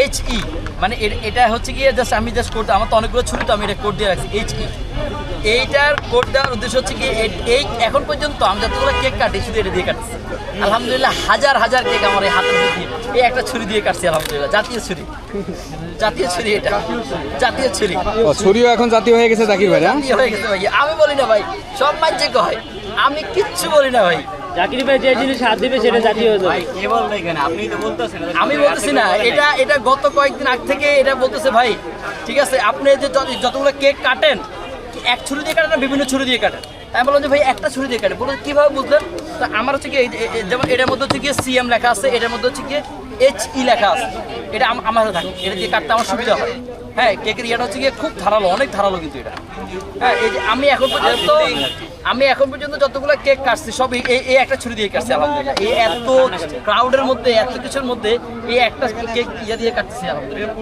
H E মানে এটা হচ্ছে গিয়ে জাস্ট আমি জাস্ট কোড আমার তো অনেকগুলো ছুরি তো আমি এটা কোড দিয়ে রাখছি এইচ ই এইটার কোড দেওয়ার উদ্দেশ্য হচ্ছে কি এই এখন পর্যন্ত আমি যতগুলো কেক কাটি শুধু এটা দিয়ে কাটছি। আলহামদুলিল্লাহ হাজার হাজার কেক আমার এই হাতের মধ্যে এই একটা ছুরি দিয়ে কাটছি আলহামদুলিল্লাহ জাতীয় ছুরি। জাতীয় ছুরি এটা। জাতীয় ছুরি। ছুরিও এখন জাতীয় হয়ে গেছে জাকির ভাই হ্যাঁ? হয়ে গেছে ভাই। আমি বলি না ভাই সব মাঝে কয়। আমি কিচ্ছু বলি না ভাই। জাকির ভাই যে জিনিস হাত দিবে সেটা জাতীয় হয়ে যাবে। আমি বলতেছি না এটা এটা গত কয়েকদিন আগ থেকে এটা বলতেছে ভাই ঠিক আছে আপনি যে যতগুলো কেক কাটেন এক ছুরি দিয়ে কাটেন না বিভিন্ন ছুরি দিয়ে কাটেন। আমি বললাম যে ভাই একটা ছুরি দিয়ে কাটে বলুন কীভাবে বুঝলেন? তা আমার হচ্ছে কি যেমন এটার মধ্যে হচ্ছে গিয়ে সিএম লেখা আছে এটার মধ্যে হচ্ছে গিয়ে এইচ ই লেখা আছে। এটা আম- আমার হাতে থাকে। এটা দিয়ে কাটতে আমার সুবিধা হয়। হ্যাঁ কেকের ইয়াটা হচ্ছে গিয়ে খুব ধারালো অনেক ধারালো কিন্তু এটা। হ্যাঁ এই যে আমি এখন পর্যন্ত আমি এখন পর্যন্ত যতগুলো কেক কাটছি সব এই এই- এই একটা ছুরি দিয়ে কাটছি আলহামদুলিল্লাহ। এই এত ক্রাউডের মধ্যে এত কিছুর মধ্যে এই একটা কেক ইয়ে দিয়ে কাটছি আলহামদুলিল্লাহ।